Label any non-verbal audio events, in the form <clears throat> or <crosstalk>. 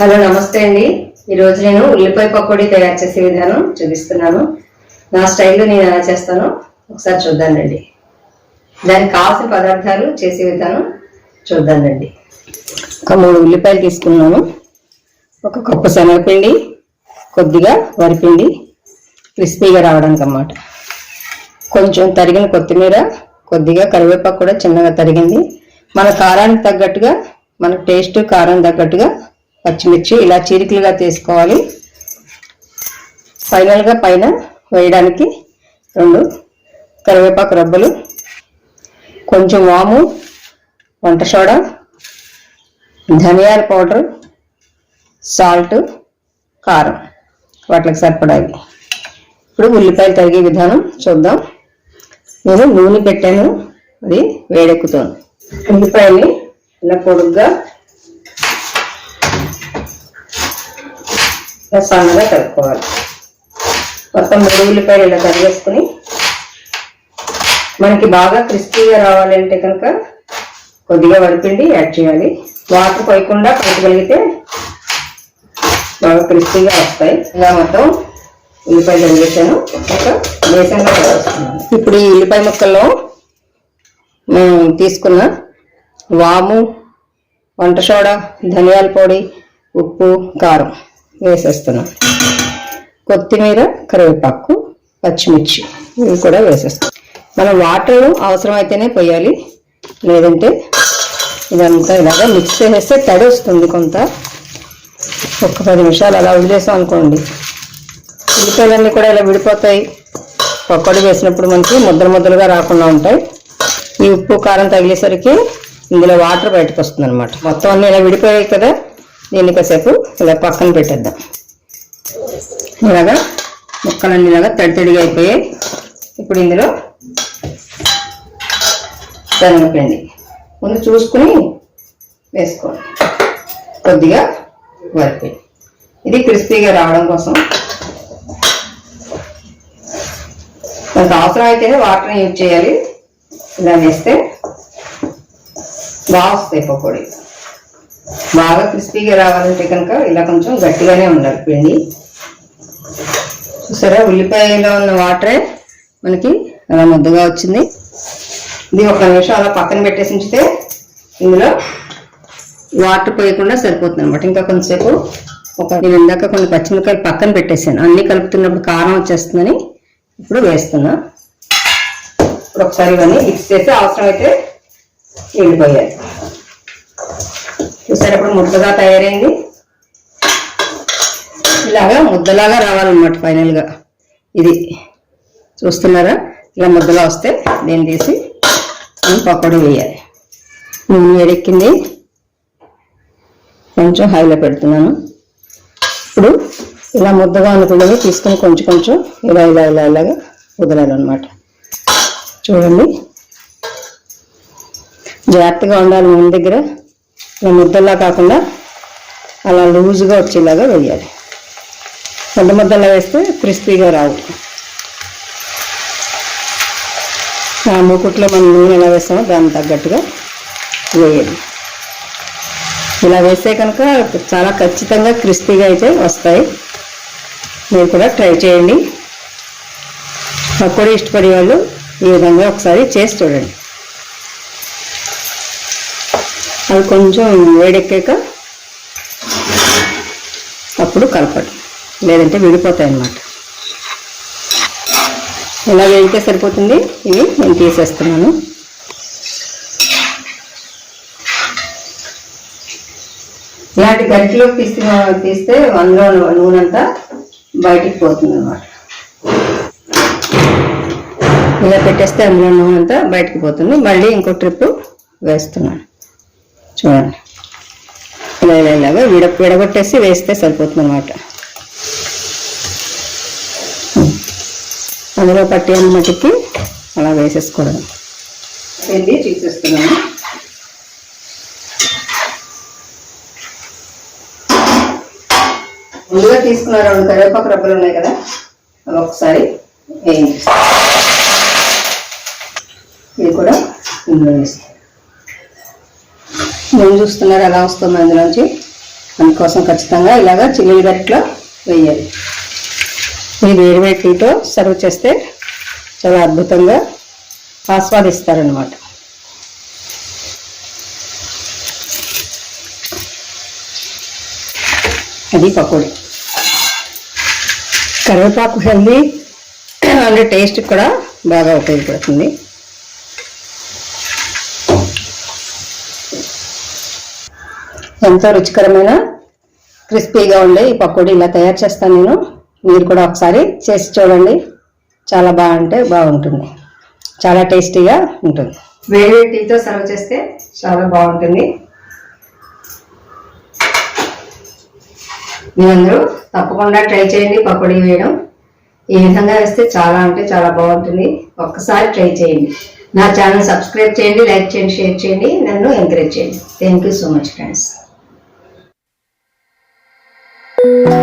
Hello నమస్తే అండి. ఈరోజు నేను ఉల్లిపాయ పకోడీ తయారు చేసే విధానం చూపిస్తున్నాను. నా స్టైల్లో నేను ఎలా చేస్తానో ఒకసారి చూద్దానండి దానికి కావాల్సిన పదార్థాలు చేసే విధానం చూద్దానండి ఒక మూడు ఉల్లిపాయలు తీసుకున్నాను. ఒక కప్పు శనగపిండి కొద్దిగా వరిపిండి క్రిస్పీగా రావడానికి అన్నమాట. కొంచెం తరిగిన కొత్తిమీర కొద్దిగా కరివేపాకు కూడా చిన్నగా తరిగింది. మన కారానికి తగ్గట్టుగా మన టేస్ట్ కారం తగ్గట్టుగా పచ్చిమిర్చి ఇలా చీరికలుగా తీసుకోవాలి. ఫైనల్గా పైన వేయడానికి రెండు కరివేపాకు రబ్బలు కొంచెం వాము వంట సోడా ధనియాల పౌడర్ సాల్ట్ కారం వాటికి సరిపడాలి ఇప్పుడు ఉల్లిపాయలు తరిగే విధానం చూద్దాం. నేను నూనె పెట్టాను అది వేడెక్కుతాను ఉల్లిపాయని ఇలా పొడుగ్గా ఇలా సన్నగా కలుపుకోవాలి. మొత్తం మూడు ఉల్లిపాయలు ఇలా తరిగేసుకుని మనకి బాగా క్రిస్పీగా రావాలంటే కనుక కొద్దిగా వరిపిండి యాడ్ చేయాలి. వాటర్ పోయకుండా కలపగలిగితే బాగా క్రిస్పీగా వస్తాయి. ఇలా మొత్తం ఉల్లిపాయలు తరిగేసాను ఒక బేసన్గా ఇప్పుడు ఈ ఉల్లిపాయ ముక్కల్లో మేము తీసుకున్న వాము వంట సోడా ధనియాల పొడి ఉప్పు కారం వేసేస్తున్నాం. కొత్తిమీర కరివేపాకు పచ్చిమిర్చి ఇవి కూడా వేసేస్తాం మనం వాటర్ అవసరమైతేనే పోయాలి. లేదంటే ఇదంతా ఇలాగా మిక్స్ చేసేస్తే తడి వస్తుంది కొంత. ఒక పది నిమిషాలు అలా వదిలేసాం అనుకోండి. ఉల్లిపాయలన్నీ కూడా ఇలా విడిపోతాయి. పకోడీ వేసినప్పుడు మనకి ముద్దలు ముద్దలుగా రాకుండా ఉంటాయి. ఈ ఉప్పు కారం తగిలేసరికి ఇందులో వాటర్ బయటకు వస్తుంది అనమాట మొత్తం అన్నీ ఇలా విడిపోయాయి కదా దీన్ని కాసేపు ఇలా పక్కన పెట్టేద్దాం. ఇలాగా ముక్కలన్నీ ఇలాగా తడి తడిగా అయిపోయాయి. ఇప్పుడు ఇందులో శనగపిండి. ముందు చూసుకుని వేసుకోండి. కొద్దిగా వరిపి ఇది క్రిస్పీగా రావడం కోసం. మనకు అవసరం అయితేనే వాటర్ యూజ్ చేయాలి. ఇలా వేస్తే బాగా వస్తాయి పకోడీ బాగా క్రిస్పీగా రావాలంటే కనుక ఇలా కొంచెం గట్టిగానే ఉండాలి పిండి. చూసారా? ఉల్లిపాయలో ఉన్న వాటరే మనకి అలా ముద్దగా వచ్చింది. ఇది ఒక నిమిషం అలా పక్కన పెట్టేసి ఉంచితే ఇందులో వాటర్ పోయకుండా సరిపోతుంది అనమాట ఇంకా కొంతసేపు ఒక నేను ఇందాక కొన్ని పచ్చిమిరకాయలు పక్కన పెట్టేసాను. అన్నీ కలుపుతున్నప్పుడు కారం వచ్చేస్తుందని ఇప్పుడు వేస్తున్నా. ఇప్పుడు ఒకసారి ఇవన్నీ మిక్స్ చేసి అవసరమైతే అయితే పోయాలి చూసారు ఇప్పుడు ముద్దగా తయారైంది. ఇలాగా ముద్దలాగా రావాలన్నమాట ఫైనల్గా. ఇది చూస్తున్నారా? ఇలా ముద్దలా వస్తే దీన్ని తీసి మనం పకోడీ వేయాలి. నూనె వేడెక్కింది కొంచెం హైలో పెడుతున్నాను. ఇప్పుడు ఇలా ముద్దగా అనుకున్నది తీసుకొని కొంచెం కొంచెం ఇలా ఇలా ఇలా ఇలాగా వదలాలన్నమాట. చూడండి. జాగ్రత్తగా ఉండాలి మన దగ్గర. ఇలా ముద్దల్లా కాకుండా అలా లూజుగా వచ్చేలాగా వేయాలి. పెద్ద ముద్దలా వేస్తే క్రిస్పీగా రావు. ఆ మూకుట్లో మనం నూనె ఎలా వేస్తామో దానికి తగ్గట్టుగా వేయాలి. ఇలా వేస్తే కనుక చాలా ఖచ్చితంగా క్రిస్పీగా అయితే వస్తాయి. మీరు కూడా ట్రై చేయండి. పకోడీ ఇష్టపడే వాళ్ళు ఈ విధంగా ఒకసారి చేసి చూడండి. అవి కొంచెం వేడెక్కాక అప్పుడు కలపడం లేదంటే విడిపోతాయి అన్నమాట ఇలా వేగితే సరిపోతుంది? ఇవి నేను తీసేస్తున్నాను. ఇలాంటి గరిటెలో తీసిన తీస్తే అందులో నూనె అంతా బయటికి పోతుంది అనమాట ఇలా పెట్టేస్తే అందులో నూనె అంతా బయటికి పోతుంది. మళ్ళీ ఇంకో ట్రిప్ వేస్తున్నాను. చూడండి. ఇలా ఇలా ఇలాగా విడ విడగొట్టేసి వేస్తే సరిపోతుంది అనమాట అందులో పట్టి అన్నమాటకి అలా వేసేసుకోవడం. వెళ్ళి చూసేస్తున్నాను. ముందుగా తీసుకున్న రెండు కరివేపాకు రబ్బలు ఉన్నాయి కదా అవి ఒకసారి వేయించేస్తాను. ఇది కూడా ఇందులో వేస్తాను. నేను చూస్తున్నారు ఎలా వస్తుంది అందులోంచి అందుకోసం ఖచ్చితంగా ఇలాగా చిల్లీలు గట్టిలో వేయాలి. ఈ వేడి వేడి టీతో సర్వ్ చేస్తే చాలా అద్భుతంగా ఆస్వాదిస్తారనమాట అది పకోడీ. కరివేపాకు హెల్దీ <clears throat> అంటే టేస్ట్ కూడా బాగా ఉపయోగపడుతుంది. ఎంతో రుచికరమైన క్రిస్పీగా ఉండే ఈ పకోడీ ఇలా తయారు చేస్తాను నేను. మీరు కూడా ఒకసారి చేసి చూడండి. చాలా బాగుంటే బాగుంటుంది. చాలా టేస్టీగా ఉంటుంది. వేడి టీతో సర్వ్ చేస్తే చాలా బాగుంటుంది. మీరందరూ తప్పకుండా ట్రై చేయండి పకోడీ వేయడం. ఈ విధంగా వేస్తే చాలా అంటే చాలా బాగుంటుంది. ఒక్కసారి ట్రై చేయండి. నా ఛానల్ సబ్స్క్రైబ్ చేయండి లైక్ చేయండి షేర్ చేయండి. నన్ను ఎంకరేజ్ చేయండి. Thank you so much friends you